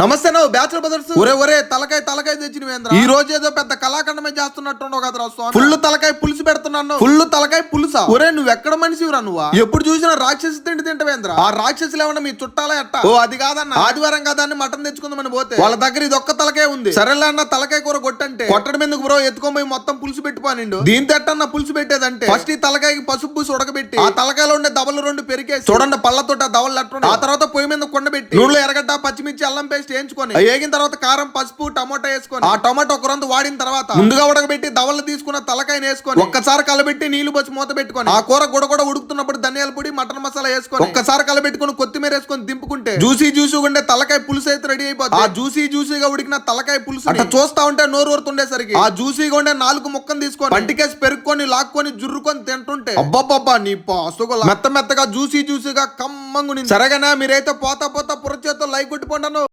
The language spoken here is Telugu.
నమస్తే నువ్వు బ్యాచులర్ బ్రదర్స్. ఒరే ఒరే తలకాయ తలకాయ తెచ్చిన ఈ రోజు ఏదో పెద్ద కళాఖండమే చేస్తున్నట్టు కదరా ఫుల్ తలకాయ పులుసు పెడుతున్నాను. ఫుల్ తలకాయ పులుసా? ఒరే నువ్వు ఎక్కడ మనిషిరా నువ్వు? ఎప్పుడు చూసినా రాక్షసి తిండి తింటవేంద్ర ఆ రాక్షసులు ఏమన్నా మీ చుట్టాలా ఎట్ట ఓ అది కాదన్న. ఆదివారం కదా అని మటన్ తెచ్చుకుందామని పోతే. వాళ్ళ దగ్గర ఇది ఒక్క తలకాయ ఉంది. సరేలే అన్న తలకాయ కూర కొట్టంటే. కొట్టడం ఎందుకు బ్రో? ఎత్తుకొని మొత్తం పులుసు పెట్టిపోనిండు దీంతో ఎట్టన్న పులుసు పెట్టేదంటే? ఫస్ట్ ఈ తలకాయకి పసుపు పూసి ఉడకబెట్టి ఆ తలకాయలో ఉండే దవలు రెండు పెరికేసి చూడండి పళ్ళతోటి దవలు అట్టు ఆ తర్వాత పొయ్యి మీద కొండబెట్టి నూనెలో ఎరగడ్డ పచ్చిమిర్చి అల్లం పేస్ట్ వేయించుకొని అవి వేగిన తర్వాత కారం పసుపు టమోటా వేసుకొని ఆ టమాటో ఒక రొంత వాడిన తర్వాత ముందుగా ఉడకబెట్టి దవలు తీసుకున్న తలకాయని వేసుకొని ఒక్కసారి కలబెట్టి నీళ్ళు పోసి మూత పెట్టుకొని ఆ కూర గుడ కూడా ఉడుకుతున్నప్పుడు ధనియాల పొడి మటన్ మసాలా వేసుకొని ఒక్కసారి కలబెట్టుకొని కొత్తిమీర వేసుకొని దింపుకుంటే జ్యూసీ జ్యూసీ ఉండే తలకాయ పులుసు అయితే రెడీ అయిపోతుంది ఆ జ్యూసీ జ్యూసీగా ఉడికిన తలకాయ పులుసు అట్లా చూస్తా ఉంటే నోరు ఊరుతుండేసరికి ఆ జ్యూసీగా ఉండే నాలుగు ముక్కను తీసుకొని పంటికేసి పెరుక్కొని లాక్కొని జుర్రుకొని తింటుంటే అబ్బబ్బబ్బా నీ పాసుగల మెత్త మెత్తగా జ్యూసీ జ్యూసీగా కమ్మంగుని సరేగానా మీరైతే పోతా పోతా పురచేతో లైక్ కొట్టుకుంటాను